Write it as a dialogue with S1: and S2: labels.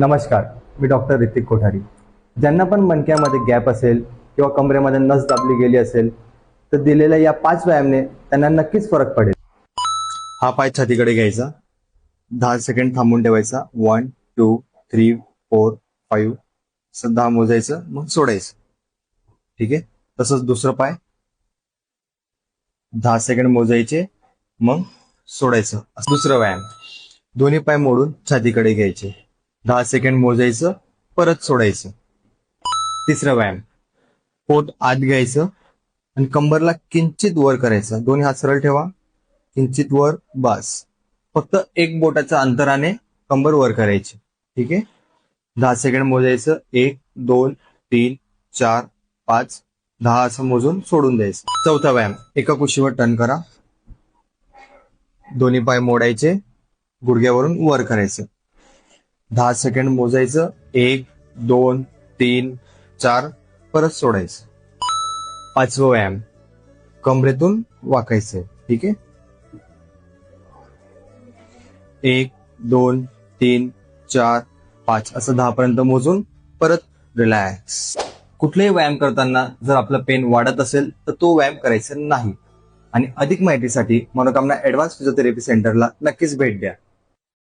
S1: नमस्कार मी डॉक्टर ऋतिक कोठारी. ज्यांना पण मणक्यामध्ये गॅप असेल किंवा कमरेमध्ये नस दाबली गेली असेल तर दिलेल्या या पाच व्यायामने त्यांना नक्कीच फरक पडेल. हा पाय छातीकडे घ्यायचा. दहा सेकंड थांबून ठेवायचा. One two three four five असं दहा मोजायचं मग सोडायचं. ठीक आहे? तसंच दुसरं पाय. दहा सेकंड मोजायचे मग सोडायचं. दुसरं व्यायाम. दोन्ही पाय मोडून छातीकडे घ्यायचे. दहा सेकंड मोजायचं परत सोडायचं. तिसरा व्यायाम. पोट आत घ्यायचं आणि कंबरला किंचित वर करायचं. दोन्ही हात सरळ ठेवा. किंचित वर बास. फक्त एक बोटाच्या अंतराने कंबर वर करायची. ठीक आहे? दहा सेकंड मोजायचं. एक दोन तीन चार पाच. दहा असं मोजून सोडून द्यायचं. चौथा व्यायाम. एका कुशीवर टर्न करा. दोन्ही पाय मोडायचे. गुडघ्यावरून वर करायचं. दहा सेकंड मोजायचं. एक दोन तीन चार परत सोडायचं. पाचवं व्यायाम. कमरेतून वाकायचं. ठीक आहे? एक दोन तीन चार पाच. असं दहा पर्यंत मोजून परत रिलॅक्स कुठलाही व्यायाम करताना जर आपलं पेन वाढत असेल तर तो व्यायाम करायचा नाही. आणि अधिक माहितीसाठी मनोकामना ऍडव्हान्स फिजिओथेरपी सेंटरला नक्कीच भेट द्या.